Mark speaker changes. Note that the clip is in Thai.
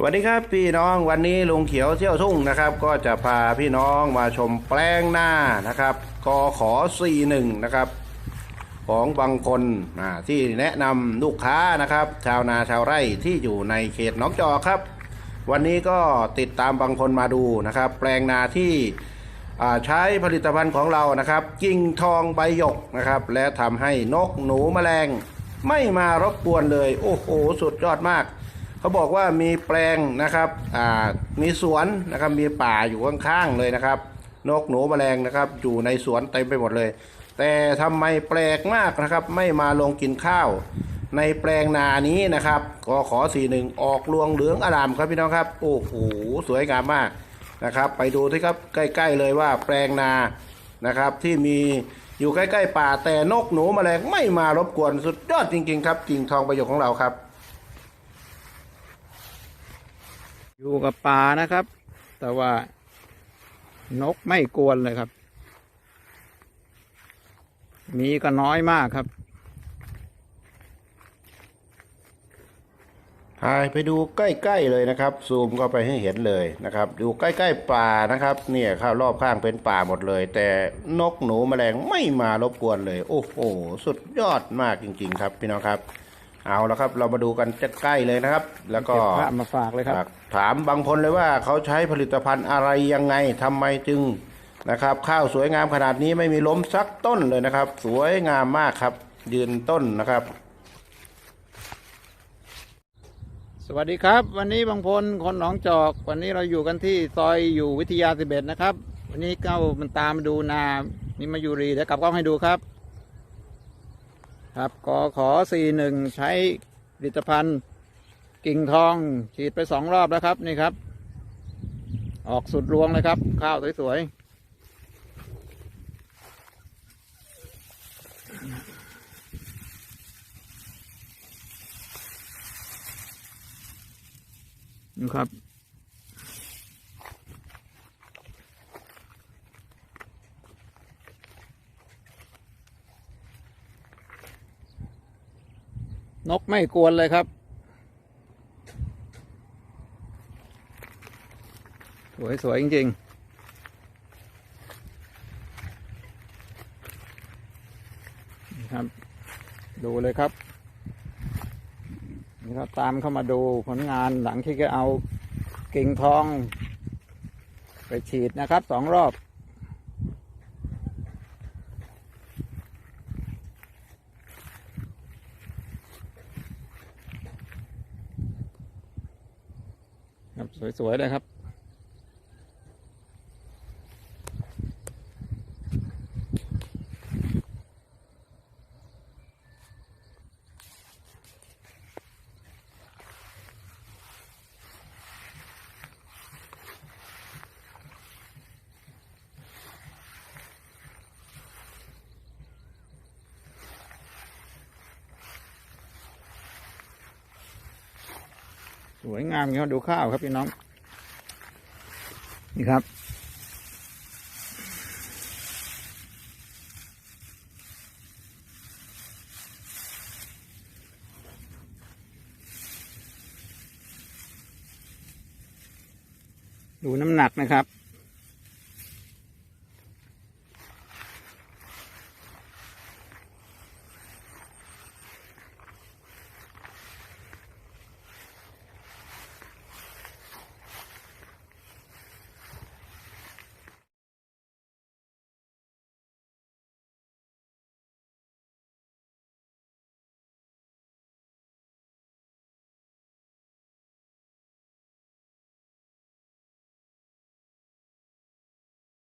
Speaker 1: สวัสดีครับพี่น้องวันนี้ลุงเขียวเที่ยวทุ่งนะครับ ก็จะพาพี่น้องมาชมแปลงหน้านะครับกอขอ41นะครับ ของบางคนอ่าที่แนะนำลูกค้านะครับ ชาวนาชาวไร่ที่อยู่ในเขตหนองจอครับ วันนี้ก็ติดตามบางคนมาดูนะครับ แปลงนาที่ใช้ผลิตภัณฑ์ของเรานะครับ กิ่งทองใบหยกนะครับ และทำให้นกหนูแมลง ไม่มารบกวนเลย โอ้โหสุดยอดมาก เขาบอกว่ามีแปลงนะครับอ่ามีสวนนะครับมีป่าอยู่ข้างๆเลยนะครับ นกหนูแมลงนะครับอยู่ในสวนเต็มไปหมดเลย แต่ทำไมแปลกมากนะครับ ไม่มาลงกินข้าว ในแปลงนานี้นะครับก็ขอสีหนึ่งออกรวงเหลืองอารามครับพี่น้องครับโอ้โหสวยงามมากนะครับ ไปดูที่ครับใกล้ ๆ เลยว่าแปลงนานะครับที่มีอยู่ใกล้ ๆ ป่าแต่นกหนูแมลงไม่มารบกวนสุดยอดจริง ๆ ครับกิ่งทองประโยชน์ของเราครับ
Speaker 2: อยู่กับป่านะครับ แต่ว่านกไม่กวนเลยครับ มีก็น้อยมากครับ
Speaker 1: ถ่ายไปดูใกล้ ๆ เลยนะครับ ซูมเข้าไปให้เห็นเลยนะครับ ดูใกล้ ๆ ป่านะครับ เนี่ยข้าวรอบข้างเป็นป่าหมดเลย แต่นกหนูแมลงไม่มารบกวนเลย โอ้โห สุดยอดมากจริง ๆ ครับ พี่น้องครับ เอาละครับ เรามาดูกันใกล้ๆเลยนะครับ แล้วก็
Speaker 2: เก็บภาพมาฝากเลยครับ
Speaker 1: ถามบางคนเลยว่าเขาใช้ผลิตภัณฑ์อะไรยังไงทำไมจึงนะครับ ข้าวสวยงามขนาดนี้ไม่มีล้มสักต้นเลยนะครับ สวยงามมากครับ ยืนต้นนะครับ
Speaker 2: สวัสดีครับ วันนี้บางพลคนหนองจอก วันนี้เราอยู่กันที่ซอยอยู่วิทยาสิบเอ็ดนะครับ วันนี้ก็มันตามมาดูนานี่มายูรีเดี๋ยวกลับกล้องให้ดูครับ ครับกอขอสี่หนึ่งใช้ผลิตภัณฑ์กิ่งทองฉีดไปสองรอบแล้วครับนี่ครับ ออกสุดรวงเลยครับ ข้าวสวยๆนี่ครับ นกไม่กวนเลยครับ สวยสวยจริงๆนี่ครับดูเลยครับนี่ครับตามเข้ามาดูผลงานหลังที่แกเอากิ่งทอง ไปฉีดนะครับสองรอบ ครับสวยๆเลยครับ วยงามครับดูข้าวครับพี่น้อง นี่ครับ ดูน้ำหนักนะครับ